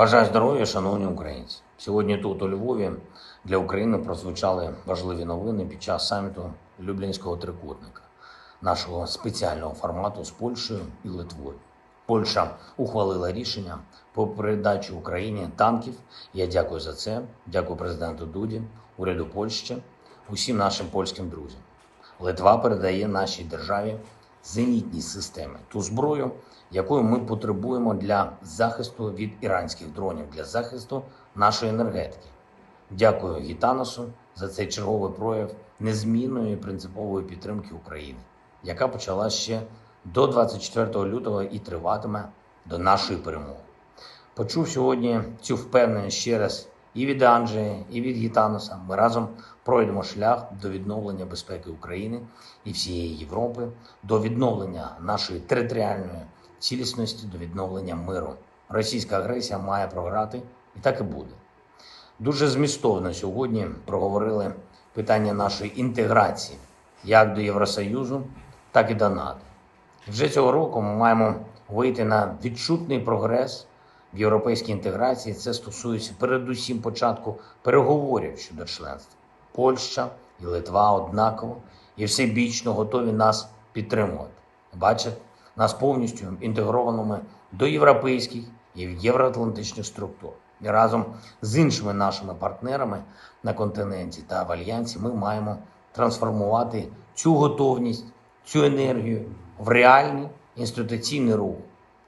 Бажаю здоров'я, шановні українці. Сьогодні тут, у Львові, для України прозвучали важливі новини під час саміту Люблінського трикутника, нашого спеціального формату з Польщею і Литвою. Польща ухвалила рішення по передачі Україні танків. Я дякую за це. Дякую президенту Дуді, уряду Польщі, усім нашим польським друзям. Литва передає нашій державі зенітні системи, ту зброю, якою ми потребуємо для захисту від іранських дронів, для захисту нашої енергетики. Дякую Гітаносу за цей черговий прояв незмінної принципової підтримки України, яка почала ще до 24 лютого і триватиме до нашої перемоги. Почув сьогодні цю впевненість ще раз і від Анджея, і від Гітаноса. Ми разом пройдемо шлях до відновлення безпеки України і всієї Європи, до відновлення нашої територіальної цілісності, до відновлення миру. Російська агресія має програти, і так і буде. Дуже змістовно сьогодні проговорили питання нашої інтеграції як до Євросоюзу, так і до НАТО. Вже цього року ми маємо вийти на відчутний прогрес європейській інтеграції. Це стосується передусім початку переговорів щодо членства. Польща і Литва однаково і всебічно готові нас підтримувати. Бачать нас повністю інтегрованими до європейських і євроатлантичних структур. І разом з іншими нашими партнерами на континенті та в альянсі ми маємо трансформувати цю готовність, цю енергію в реальний інституційний рух,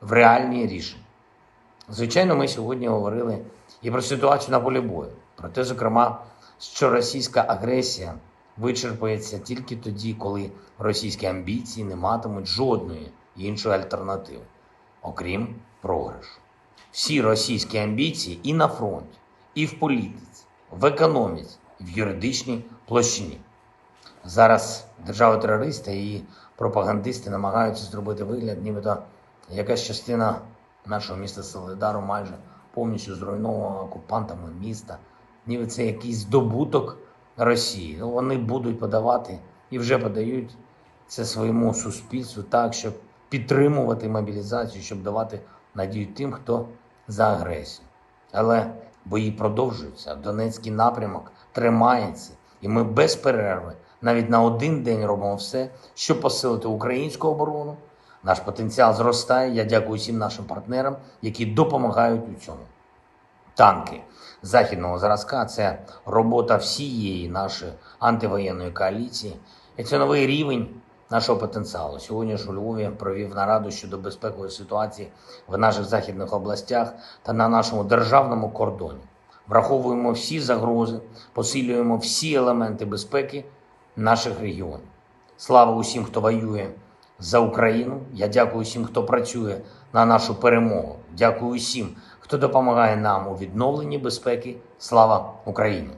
в реальні рішення. Звичайно, ми сьогодні говорили і про ситуацію на полі бою, про те, зокрема, що російська агресія вичерпається тільки тоді, коли російські амбіції не матимуть жодної іншої альтернативи, окрім програшу. Всі російські амбіції і на фронті, і в політиці, в економіці, в юридичній площині. Зараз держава-терористи і пропагандисти намагаються зробити вигляд, нібито якась частина нашого міста Солидару майже повністю зруйнована окупантами міста, ніби це якийсь здобуток Росії. Ну, вони будуть подавати і вже подають це своєму суспільству так, щоб підтримувати мобілізацію, щоб давати надію тим, хто за агресію. Але бої продовжуються, Донецький напрямок тримається, і ми без перерви навіть на один день робимо все, щоб посилити українську оборону. Наш потенціал зростає. Я дякую всім нашим партнерам, які допомагають у цьому. Танки західного зразка це робота всієї нашої антивоєнної коаліції. І це новий рівень нашого потенціалу. Сьогодні ж у Львові провів нараду щодо безпекової ситуації в наших західних областях та на нашому державному кордоні. Враховуємо всі загрози, посилюємо всі елементи безпеки наших регіонів. Слава усім, хто воює за Україну. Я дякую всім, хто працює на нашу перемогу. Дякую усім, хто допомагає нам у відновленні безпеки. Слава Україні!